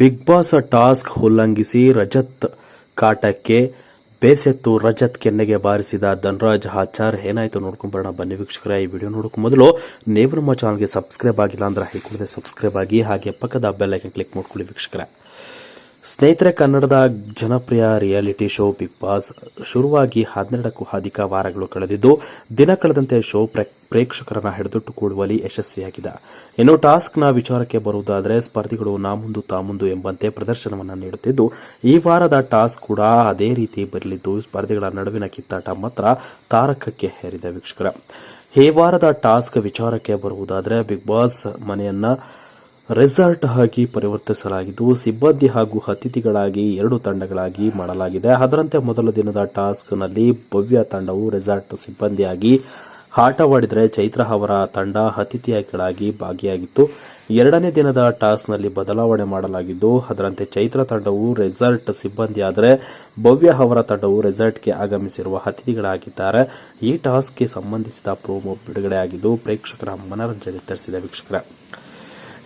Big boss task ಉಲ್ಲಂಘಿಸಿ ರಜತ್ ಕಾಟಕ್ಕೆ ಬೇಸೆತ್ತು ರಜತ್ ಕೆನ್ನೆಗೆ ಬಾರಿಸಿದ ಧನರಾಜ್ ಆಚಾರ್. ಏನಾಯ್ತು ನೋಡ್ಕೊಂಡ್ಬರೋಣ ಬನ್ನಿ ವೀಕ್ಷಕರ, ಈ ವಿಡಿಯೋ ನೋಡೋಕೆ ಮೊದಲು ನೀವು ನಮ್ಮ ಚಾನಲ್ಗೆ ಸಬ್ಸ್ಕ್ರೈಬ್ ಆಗಿಲ್ಲ ಅಂದ್ರೆ ಹೈಕೂಡದೆ ಸಬ್ಸ್ಕ್ರೈಬ್ ಆಗಿ ಹಾಗೆ ಪಕ್ಕದ ಬೆಲ್ ಐಕನ್ ಕ್ಲಿಕ್ ಮಾಡ್ಕೊಳ್ಳಿ ವೀಕ್ಷಕರ. ಸ್ನೇಹಿತರೆ, ಕನ್ನಡದ ಜನಪ್ರಿಯ ರಿಯಾಲಿಟಿ ಶೋ ಬಿಗ್ ಬಾಸ್ ಶುರುವಾಗಿ ಹನ್ನೆರಡಕ್ಕೂ ಅಧಿಕ ವಾರಗಳು ಕಳೆದಿದ್ದು, ದಿನ ಕಳೆದಂತೆ ಶೋ ಪ್ರೇಕ್ಷಕರನ್ನು ಹಿಡಿದಿಟ್ಟುಕೊಳ್ಳುವಲ್ಲಿ ಯಶಸ್ವಿಯಾಗಿದೆ. ಇನ್ನು ಟಾಸ್ಕ್ನ ವಿಚಾರಕ್ಕೆ ಬರುವುದಾದರೆ, ಸ್ಪರ್ಧಿಗಳು ನಾ ಮುಂದು ತಾ ಮುಂದು ಎಂಬಂತೆ ಪ್ರದರ್ಶನವನ್ನು ನೀಡುತ್ತಿದ್ದು, ಈ ವಾರದ ಟಾಸ್ಕ್ ಕೂಡ ಅದೇ ರೀತಿ ಬರಲಿದ್ದು, ಸ್ಪರ್ಧಿಗಳ ನಡುವಿನ ಕಿತ್ತಾಟ ಮಾತ್ರ ತಾರಕಕ್ಕೆ ಹೇರಿದೆ ವೀಕ್ಷಕರ. ಈ ವಾರದ ಟಾಸ್ಕ್ ವಿಚಾರಕ್ಕೆ ಬರುವುದಾದರೆ, ಬಿಗ್ ಬಾಸ್ ಮನೆಯನ್ನ ರೆಸಾರ್ಟ್ ಆಗಿ ಪರಿವರ್ತಿಸಲಾಗಿದ್ದು, ಸಿಬ್ಬಂದಿ ಹಾಗೂ ಅತಿಥಿಗಳಾಗಿ ಎರಡು ತಂಡಗಳಾಗಿ ಮಾಡಲಾಗಿದೆ. ಅದರಂತೆ ಮೊದಲ ದಿನದ ಟಾಸ್ಕ್ನಲ್ಲಿ ಭವ್ಯ ತಂಡವು ರೆಸಾರ್ಟ್ ಸಿಬ್ಬಂದಿಯಾಗಿ ಆಟವಾಡಿದರೆ ಚೈತ್ರ ಅವರ ತಂಡ ಅತಿಥಿಗಳಾಗಿ ಭಾಗಿಯಾಗಿತ್ತು. ಎರಡನೇ ದಿನದ ಟಾಸ್ಕ್ನಲ್ಲಿ ಬದಲಾವಣೆ ಮಾಡಲಾಗಿದ್ದು, ಅದರಂತೆ ಚೈತ್ರ ತಂಡವು ರೆಸಾರ್ಟ್ ಸಿಬ್ಬಂದಿಯಾದರೆ ಭವ್ಯ ಅವರ ತಂಡವು ರೆಸಾರ್ಟ್ಗೆ ಆಗಮಿಸಿರುವ ಅತಿಥಿಗಳಾಗಿದ್ದಾರೆ. ಈ ಟಾಸ್ಕ್ಗೆ ಸಂಬಂಧಿಸಿದ ಪ್ರೋಮೋ ಬಿಡುಗಡೆಯಾಗಿದ್ದು, ಪ್ರೇಕ್ಷಕರ ಮನರಂಜನೆ ತರಿಸಿದೆ ವೀಕ್ಷಕರ.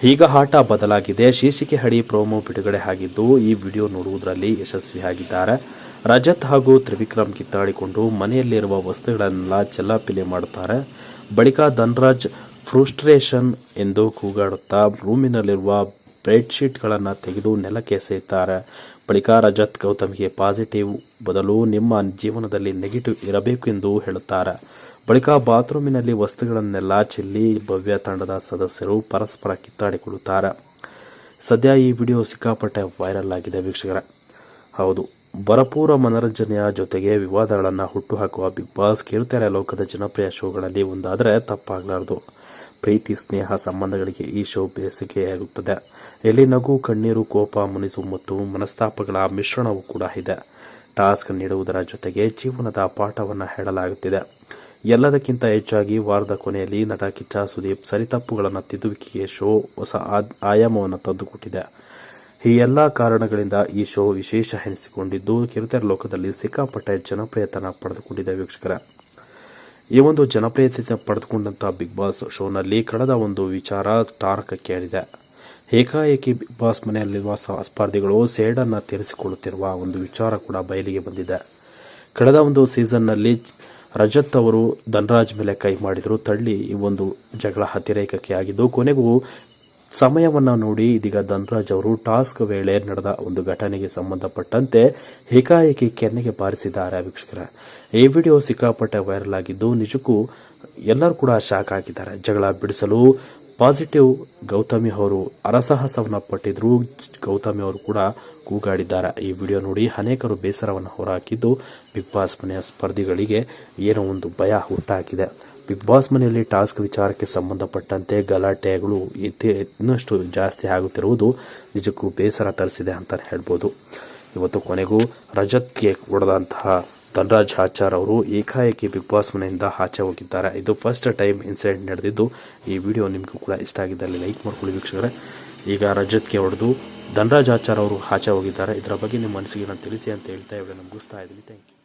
ಈಗ ಆಟ ಬದಲಾಗಿದೆ. ಶೀರ್ಷಿಕೆ ಹಡಿ ಪ್ರೋಮೋ ಬಿಡುಗಡೆ ಆಗಿದ್ದು, ಈ ವಿಡಿಯೋ ನೋಡುವುದರಲ್ಲಿ ಯಶಸ್ವಿಯಾಗಿದ್ದಾರೆ. ರಜತ್ ಹಾಗೂ ತ್ರಿವಿಕ್ರಮ್ ಕಿತ್ತಾಡಿಕೊಂಡು ಮನೆಯಲ್ಲಿರುವ ವಸ್ತುಗಳನ್ನೆಲ್ಲ ಚೆಲ್ಲಾಪಿಲೆ ಮಾಡುತ್ತಾರೆ. ಬಳಿಕ ಧನ್ರಾಜ್ ಫ್ರೂಸ್ಟ್ರೇಷನ್ ಎಂದು ಕೂಗಾಡುತ್ತಾ ರೂಮಿನಲ್ಲಿರುವ ಬೆಡ್ಶೀಟ್ಗಳನ್ನು ತೆಗೆದು ನೆಲಕ್ಕೆ ಎಸೆಯುತ್ತಾರೆ ಬಳಿಕ ರಜತ್ ಗೌತಮ್ಗೆ ಪಾಸಿಟಿವ್ ಬದಲು ನಿಮ್ಮ ಜೀವನದಲ್ಲಿ ನೆಗೆಟಿವ್ ಇರಬೇಕು ಎಂದು ಹೇಳುತ್ತಾರೆ. ಬಳಿಕ ಬಾತ್ರೂಮಿನಲ್ಲಿ ವಸ್ತುಗಳನ್ನೆಲ್ಲ ಚೆಲ್ಲಿ ಭವ್ಯ ತಂಡದ ಸದಸ್ಯರು ಪರಸ್ಪರ ಕಿತ್ತಾಡಿಕೊಳ್ಳುತ್ತಾರೆ ಸದ್ಯ ಈ ವಿಡಿಯೋ ಸಿಕ್ಕಾಪಟ್ಟೆ ವೈರಲ್ ಆಗಿದೆ ವೀಕ್ಷಕರ. ಹೌದು ಭರಪೂರ ಮನರಂಜನೆಯ ಜೊತೆಗೆ ವಿವಾದಗಳನ್ನು ಹುಟ್ಟುಹಾಕುವ ಬಿಗ್ ಬಾಸ್ ಕಿರುತೆರೆ ಲೋಕದ ಜನಪ್ರಿಯ ಶೋಗಳಲ್ಲಿ ಒಂದಾದರೆ ತಪ್ಪಾಗಲಾರದು. ಪ್ರೀತಿ, ಸ್ನೇಹ ಸಂಬಂಧಗಳಿಗೆ ಈ ಶೋ ಬೇಸಿಗೆಯಾಗುತ್ತದೆ. ಇಲ್ಲಿ ನಗು, ಕಣ್ಣೀರು, ಕೋಪ, ಮುನಿಸು ಮತ್ತು ಮನಸ್ತಾಪಗಳ ಮಿಶ್ರಣವೂ ಕೂಡ ಇದೆ. ಟಾಸ್ಕ್ ನೀಡುವುದರ ಜೊತೆಗೆ ಜೀವನದ ಪಾಠವನ್ನು ಹೇಳಲಾಗುತ್ತಿದೆ. ಎಲ್ಲದಕ್ಕಿಂತ ಹೆಚ್ಚಾಗಿ ವಾರದ ಕೊನೆಯಲ್ಲಿ ನಟ ಕಿಚ್ಚ ಸುದೀಪ್ ಸರಿತಪ್ಪುಗಳನ್ನು ತಿದ್ದುವಿಕೆಗೆ ಶೋ ಹೊಸ ಆಯಾಮವನ್ನು ತಂದುಕೊಟ್ಟಿದೆ. ಈ ಎಲ್ಲ ಕಾರಣಗಳಿಂದ ಈ ಶೋ ವಿಶೇಷ ಎನಿಸಿಕೊಂಡಿದ್ದು, ಕಿರುತೆರೆ ಲೋಕದಲ್ಲಿ ಸಿಕ್ಕಾಪಟ್ಟೆ ಜನಪ್ರಿಯತನ ಪಡೆದುಕೊಂಡಿದೆ ವೀಕ್ಷಕರ. ಈ ಒಂದು ಜನಪ್ರಿಯತೆ ಪಡೆದುಕೊಂಡಂಥ ಬಿಗ್ ಬಾಸ್ ಶೋನಲ್ಲಿ ಕಳೆದ ಒಂದು ವಿಚಾರ ತಾರಕಕ್ಕೆ ಏರಿದೆ. ಏಕಾಏಕಿ ಬಿಗ್ ಬಾಸ್ ಮನೆಯಲ್ಲಿರುವ ಸ್ಪರ್ಧಿಗಳು ಸೇಡನ್ನು ತೀರಿಸಿಕೊಳ್ಳುತ್ತಿರುವ ಒಂದು ವಿಚಾರ ಕೂಡ ಬಯಲಿಗೆ ಬಂದಿದೆ. ಕಳೆದ ಒಂದು ಸೀಸನ್ನಲ್ಲಿ ರಜತ್ ಅವರು ಧನರಾಜ್ ಮೇಲೆ ಕೈ ಮಾಡಿದರು, ತಳ್ಳಿ ಈ ಒಂದು ಜಗಳ ಅತಿರೇಕಕ್ಕೆ ಆಗಿದ್ದು, ಕೊನೆಗೂ ಸಮಯವನ್ನು ನೋಡಿ ಇದೀಗ ಧನ್ರಾಜ್ ಅವರು ಟಾಸ್ಕ್ ವೇಳೆ ನಡೆದ ಒಂದು ಘಟನೆಗೆ ಸಂಬಂಧಪಟ್ಟಂತೆ ಏಕಾಏಕಿ ಕೆನ್ನೆಗೆ ಬಾರಿಸಿದ್ದಾರೆ ವೀಕ್ಷಕರ. ಈ ವಿಡಿಯೋ ಸಿಕ್ಕಾಪಟ್ಟೆ ವೈರಲ್ ಆಗಿದ್ದು ನಿಜಕ್ಕೂ ಎಲ್ಲರೂ ಕೂಡ ಶಾಕ್ ಆಗಿದ್ದಾರೆ. ಜಗಳ ಬಿಡಿಸಲು ಪಾಸಿಟಿವ್ ಗೌತಮಿ ಅವರು ಅರಸಾಹಸವನ್ನು ಪಟ್ಟಿದ್ರು. ಗೌತಮಿ ಅವರು ಕೂಡ ಕೂಗಾಡಿದ್ದಾರೆ. ಈ ವಿಡಿಯೋ ನೋಡಿ ಅನೇಕರು ಬೇಸರವನ್ನು ಹೊರಹಾಕಿದ್ದು ಬಿಗ್ ಬಾಸ್ ಮನೆಯ ಸ್ಪರ್ಧಿಗಳಿಗೆ ಏನೋ ಒಂದು ಭಯ ಹುಟ್ಟಾಕಿದೆ ಬಿಗ್ ಬಾಸ್ ಮನೆಯಲ್ಲಿ ಟಾಸ್ಕ್ ವಿಚಾರಕ್ಕೆ ಸಂಬಂಧಪಟ್ಟಂತೆ ಗಲಾಟೆಗಳು ಇನ್ನಷ್ಟು ಜಾಸ್ತಿ ಆಗುತ್ತಿರುವುದು ನಿಜಕ್ಕೂ ಬೇಸರ ತರಿಸಿದೆ ಅಂತ ಹೇಳ್ಬೋದು. ಇವತ್ತು ಕೊನೆಗೂ ರಜತ್ಗೆ ಹೊಡೆದಂತಹ ಧನರಾಜ್ ಆಚಾರ್ ಅವರು ಏಕಾಏಕಿ ಬಿಗ್ ಬಾಸ್ ಮನೆಯಿಂದ ಆಚೆ ಹೋಗಿದ್ದಾರೆ. ಇದು ಫಸ್ಟ್ ಟೈಮ್ ಇನ್ಸಿಡೆಂಟ್ ನಡೆದಿದ್ದು, ಈ ವಿಡಿಯೋ ನಿಮಗೂ ಕೂಡ ಇಷ್ಟ ಆಗಿದ್ದಲ್ಲಿ ಲೈಕ್ ಮಾಡ್ಕೊಳ್ಳಿ ವೀಕ್ಷಕರೇ. ಈಗ ರಜತ್ಗೆ ಹೊಡೆದು ಧನರಾಜ್ ಆಚಾರ್ ಅವರು ಆಚೆ ಹೋಗಿದ್ದಾರೆ. ಇದರ ಬಗ್ಗೆ ನಿಮ್ಮ ಮನಸ್ಸಿಗೆ ನಾನು ತಿಳಿಸಿ ಅಂತ ಹೇಳ್ತಾ ಇವಾಗ ಮುಗಿಸ್ತಾ ಇದ್ದೀನಿ. Thank you